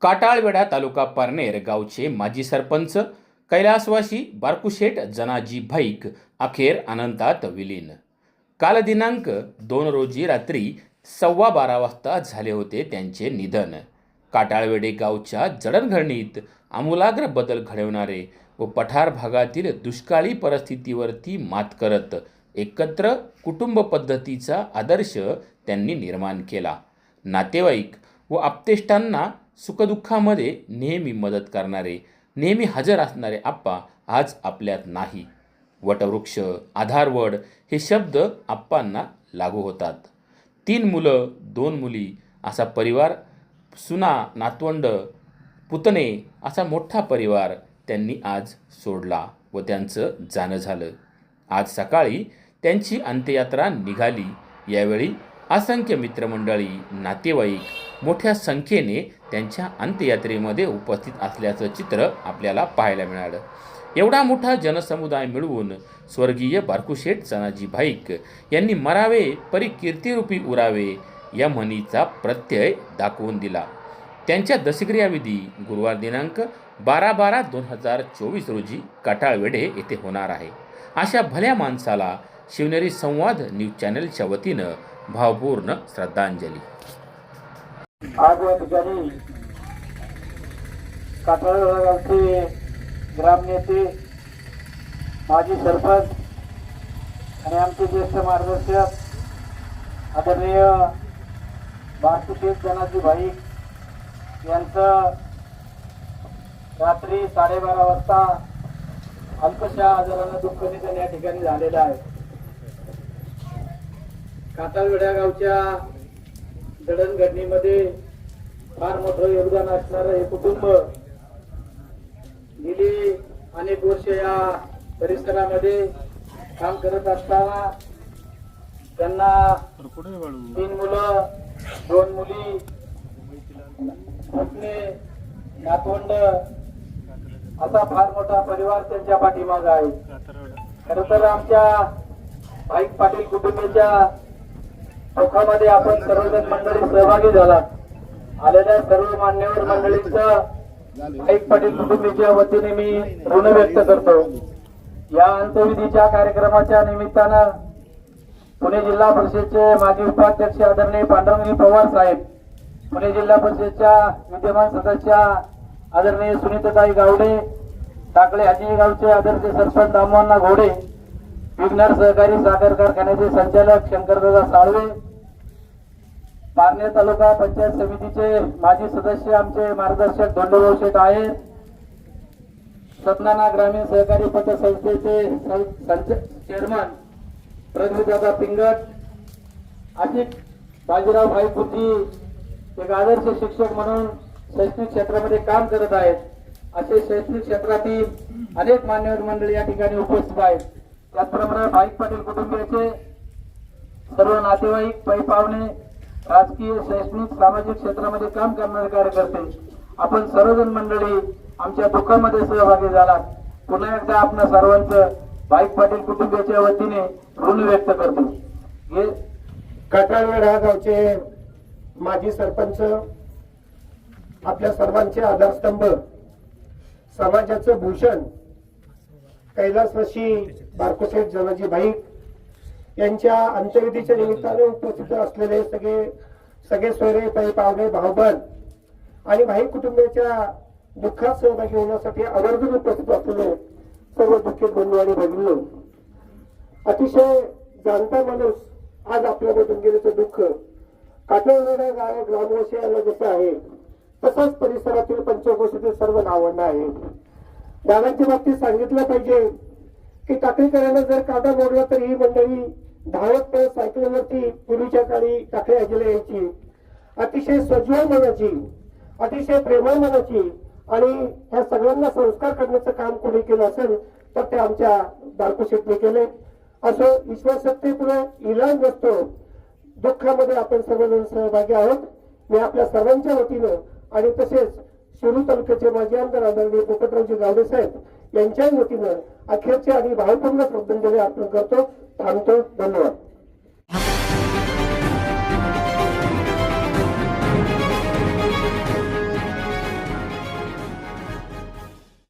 काटाळवेढा तालुका पारनेर गावचे माजी सरपंच कैलासवासी बारकुशेठ जनाजी भाईक अखेर अनंतात विलीन. काल दिनांक दोन रोजी रात्री सव्वा बारा वाजता झाले होते त्यांचे निधन. काटाळवेडे गावच्या जडणघडणीत आमूलाग्र बदल घडवणारे व पठार भागातील दुष्काळी परिस्थितीवरती मात करत एकत्र कुटुंब पद्धतीचा आदर्श त्यांनी निर्माण केला. नातेवाईक व आप्तेष्टांना सुखदुःखामध्ये नेहमी मदत करणारे नेहमी हजर असणारे आप्पा आज आपल्यात नाही. वटवृक्ष आधारवड हे शब्द आप्पांना लागू होतात. तीन मुलं दोन मुली असा परिवार सुना नातवंड पुतणे असा मोठा परिवार त्यांनी आज सोडला व त्यांचं जाणं झालं. आज सकाळी त्यांची अंत्ययात्रा निघाली. यावेळी असंख्य मित्रमंडळी नातेवाईक मोठ्या संख्येने त्यांच्या अंत्ययात्रेमध्ये उपस्थित असल्याचं चित्र आपल्याला पाहायला मिळालं. एवढा मोठा जनसमुदाय मिळवून स्वर्गीय बारकुशेठ सनाजी भाईक यांनी मरावे परी कीर्तिरूपी उरावे या म्हणीचा प्रत्यय दाखवून दिला. त्यांच्या दशक्रियाविधी गुरुवार दिनांक बारा बारा दोन हजार चोवीस रोजी काटाळवेढे येथे होणार आहे. अशा भल्या माणसाला शिवनेरी संवाद न्यूज चॅनलच्या वतीनं भावपूर्ण श्रद्धांजली. आज या ठिकाणी काठाळ गावचे ग्रामनेते माजी सरपंच आणि आमचे ज्येष्ठ मार्गदर्शक आदरणीय भारतीशेठ जनाजी भाई यांचं रात्री साडेबारा वाजता अल्पशा आजारानं दुःख निधन या ठिकाणी झालेलं आहे. काटाळवेड्या गावच्या जडणघडणीमध्ये फार मोठं योगदान असणारं हे कुटुंब गेली अनेक वर्ष या परिसरामध्ये काम करत असताना त्यांना तीन मुलं दोन मुली पत्नी नातवंड असा फार मोठा परिवार त्यांच्या पाठीमाग आहे. खर तर आमच्या भाईक पाटील कुटुंबाच्या सुखामध्ये आपण सर्वजण मंडळी सहभागी झाला आलेल्या सर्व मान्यवर मंडळींचा भाईक पाटील कुटुंबीच्या वतीने मी ऋण व्यक्त करतो. या अंत्यविधीच्या कार्यक्रमाच्या निमित्तानं पुणे जिल्हा परिषदचे माजी उपाध्यक्ष आदरणीय पांडुरंगी पवार साहेब पुणे जिल्हा परिषदच्या विद्यमान सदस्या आदरणीय सुनीताताई गावडे टाकळे आजी गावचे आदरणीय सरपंच दामोहन्ना घोडे विघ्नर सहकारी साखर कारखान्याचे संचालक शंकरदादा साळवे पारनेर तालुका पंचायत समितीचे माजी सदस्य आमचे मार्गदर्शक धोंडोभाऊ शेठ आहेत. सतनाना ग्रामीण सहकारी पतसंस्थेचे चेअरमन प्रगतीदादा पिंगट अजित बाजीराव भाई गुरुजी एक आदर्श शिक्षक म्हणून शैक्षणिक क्षेत्रामध्ये काम करत आहेत. असे शैक्षणिक क्षेत्रातील अनेक मान्यवर मंडळी या ठिकाणी उपस्थित आहेत. त्याचप्रमाणे भाईक पाटील कुटुंबियाचे सर्व नातेवाईक पै पाहुणे राजकीय शैक्षणिक सामाजिक क्षेत्रामध्ये काम करणारे कार्यकर्ते आपण सर्वजण मंडळी आमच्या दुःखामध्ये सहभागी झालात. पुन्हा एकदा आपण सर्वांचं भाईक पाटील कुटुंबियाच्या वतीने ऋण व्यक्त करतो. हे काटाळवेढा गावचे माजी सरपंच आपल्या सर्वांचे आधारस्तंभ समाजाचं भूषण कैलासवासी बारकोसाहेब जनाजी भाईक यांच्या अंत्यविधीच्या निमित्ताने उपस्थित असलेले सगळे सगळे सोयरे पै पावणे भाऊबंद आणि भाई कुटुंबाच्या दुःखात सहभागी होण्यासाठी आवर्जून उपस्थित असलेले सर्व दुःखित बंधू आणि भगिनी अतिशय जाणता माणूस आज आपल्यामधून गेल्याचं दुःख काटवलेल्या गाव ग्रामवासियांना जसं आहे तसंच परिसरातील पंचकोशीतील सर्व नावंड आहे दादांच्या बाबतीत सांगितलं पाहिजे की टाकळीकरांना जर काटा मोडला तर ही मंडळी धावत पळत सायकलवरती पूर्वीच्या काळी टाकळी आजीला यायची. अतिशय सजीव मनाची अतिशय प्रेमळ मनाची आणि ह्या सगळ्यांना संस्कार करण्याचं काम कोणी केलं असेल तर ते आमच्या बारकोशेटने केले असं विश्वासत्तेपुढे इलाज नसतो. दुःखामध्ये आपण सर्वजण सहभागी आहोत. मी आपल्या सर्वांच्या वतीनं आणि तसेच शिरूर तालुक्याचे माजी आमदार आदरणीय पोपटरावजी गावडे साहेब यांच्याही वतीनं अखेरचे आणि भावपूर्ण श्रद्धांजली अर्पण करतो. थांबतो. धन्यवाद.